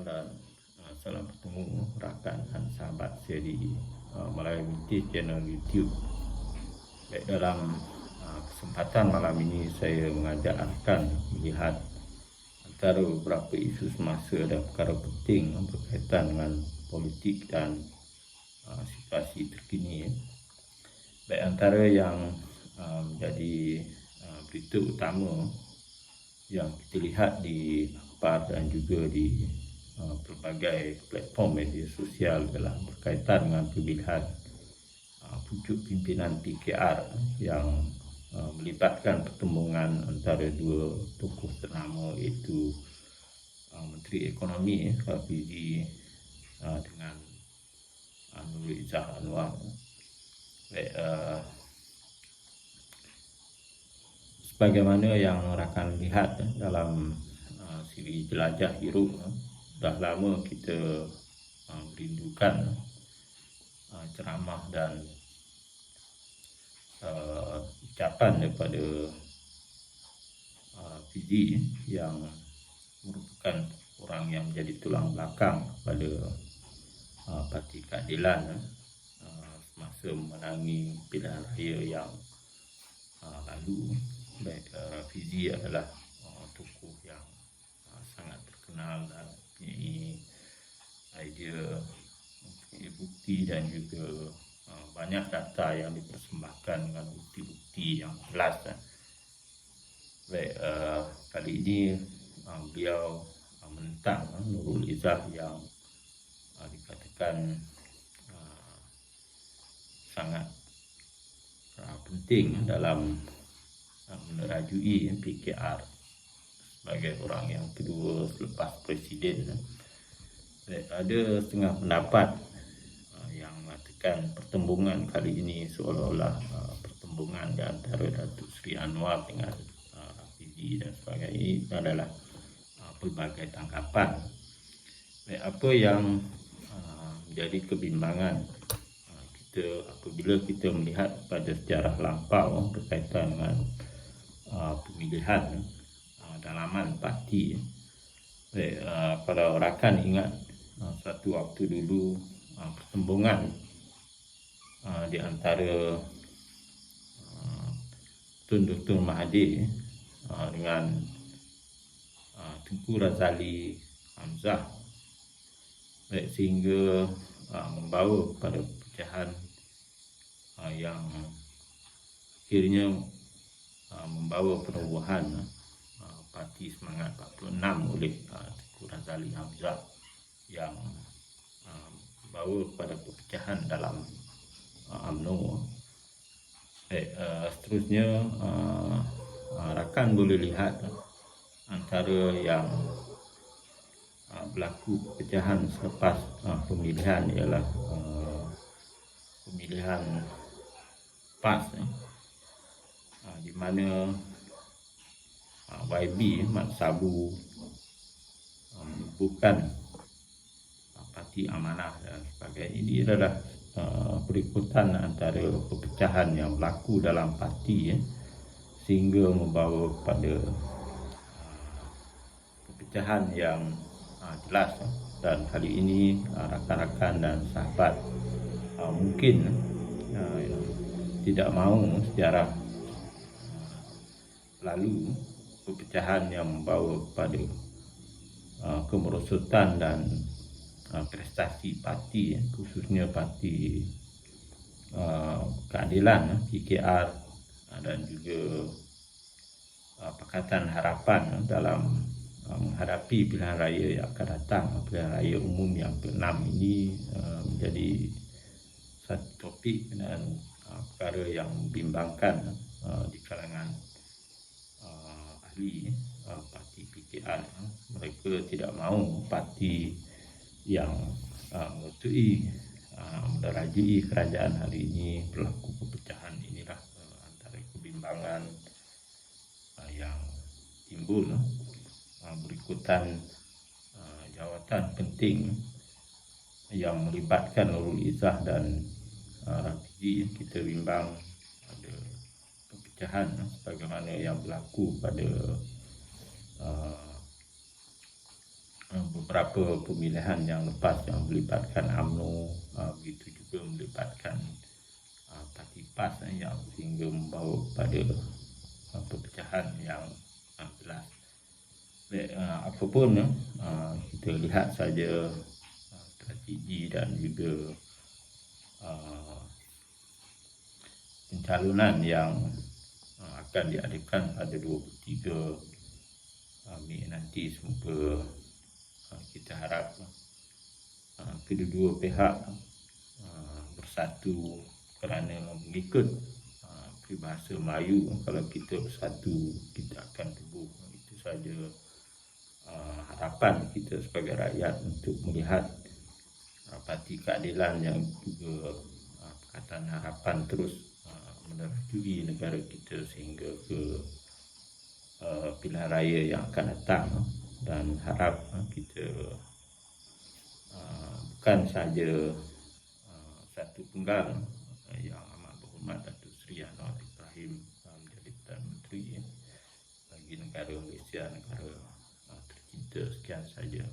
malam dan uh, salam bertemu rakan dan sahabat saya di uh, Melayu channel YouTube. Baik dalam uh, kesempatan malam ini saya mengajak rakan melihat antara beberapa isu semasa dan perkara penting berkaitan dengan politik dan uh, situasi terkini. Baik antara yang uh, menjadi uh, berita utama yang kita lihat di PAR dan juga di uh, pelbagai platform media sosial adalah berkaitan dengan pemilihan uh, pucuk pimpinan PKR yang uh, melibatkan pertembungan antara dua tokoh ternama iaitu Menteri Ekonomi uh, dengan Nurul Izzah Anwar. Baik, uh, sebagaimana yang rakan lihat eh, dalam uh, siri jelajah biru uh, dah lama kita uh, merindukan uh, ceramah dan uh, ucapan daripada uh, Fiji yang merupakan orang yang menjadi tulang belakang pada uh, Parti Keadilan uh, semasa memenangi pilihan raya yang uh, lalu baik uh, Fizi adalah uh, tokoh yang uh, sangat terkenal dan mempunyai idea mempunyai bukti dan juga uh, banyak data yang dipersembahkan dengan bukti-bukti yang jelas uh. baik uh, kali ini uh, beliau uh, menentang uh, Nurul Izzah yang uh, dikatakan uh, sangat uh, penting dalam menerajui PKR sebagai orang yang kedua selepas presiden. Ada setengah pendapat uh, yang mengatakan pertembungan kali ini seolah-olah uh, pertembungan di antara Datuk Seri Anwar dengan uh, Rafizi dan sebagainya. Ini adalah pelbagai tangkapan. Apa yang menjadi kebimbangan kita apabila kita melihat pada sejarah lampau berkaitan dengan pemilihan dalaman parti eh, uh, kalau rakan ingat uh, satu waktu dulu pertembungan di antara Tun Dr. Mahathir dengan Tengku Razali Hamzah eh, sehingga membawa kepada pecahan yang akhirnya membawa perubahan parti semangat 46 oleh uh, Tengku Razali Hamzah yang membawa kepada perpecahan dalam UMNO. Eh, seterusnya rakan boleh lihat antara yang berlaku perpecahan selepas pemilihan ialah pemilihan PAS eh. Ha, di mana YB Mat Sabu. Um, bukan ha, parti amanah dan sebagainya. Ini adalah uh, perikutan antara perpecahan yang berlaku dalam parti ya, sehingga membawa kepada uh, perpecahan yang uh, jelas uh, dan kali ini rakan-rakan dan sahabat uh, mungkin uh, tidak mahu sejarah lalu perpecahan yang membawa kepada uh, kemerosotan dan uh, prestasi parti ya, khususnya parti uh, keadilan PKR uh, dan juga Pakatan Harapan uh, dalam menghadapi pilihan raya yang akan datang pilihan raya umum yang ke-6 ini menjadi satu topik dan perkara yang membimbangkan di kalangan parti PKR uh, mereka tidak mahu parti yang mengutui uh, menderajui kerajaan hari ini berlaku perpecahan inilah antara kebimbangan yang timbul berikutan jawatan penting yang melibatkan Nurul Izzah dan Rafizi kita bimbang perpecahan sebagaimana yang berlaku pada uh, beberapa pemilihan yang lepas yang melibatkan UMNO uh, begitu juga melibatkan uh, parti PAS uh, yang sehingga membawa pada uh, perpecahan yang uh, jelas. Baik, uh, apapun uh, kita lihat saja strategi dan juga uh, pencalonan yang akan diadakan pada 23 uh, Mei nanti semoga uh, kita harap kedua-dua pihak bersatu kerana mengikut peribahasa Melayu. Kalau kita bersatu kita akan teguh. Itu saja harapan kita sebagai rakyat untuk melihat parti keadilan yang juga perkataan harapan terus menerjui negara kita sehingga ke uh, pilihan raya yang akan datang dan harap kita uh, bukan saja uh, satu penggal uh, yang amat berhormat Datuk Seri Anwar Ibrahim uh, menjadi Perdana Menteri uh, bagi negara Malaysia negara uh, tercinta sekian saja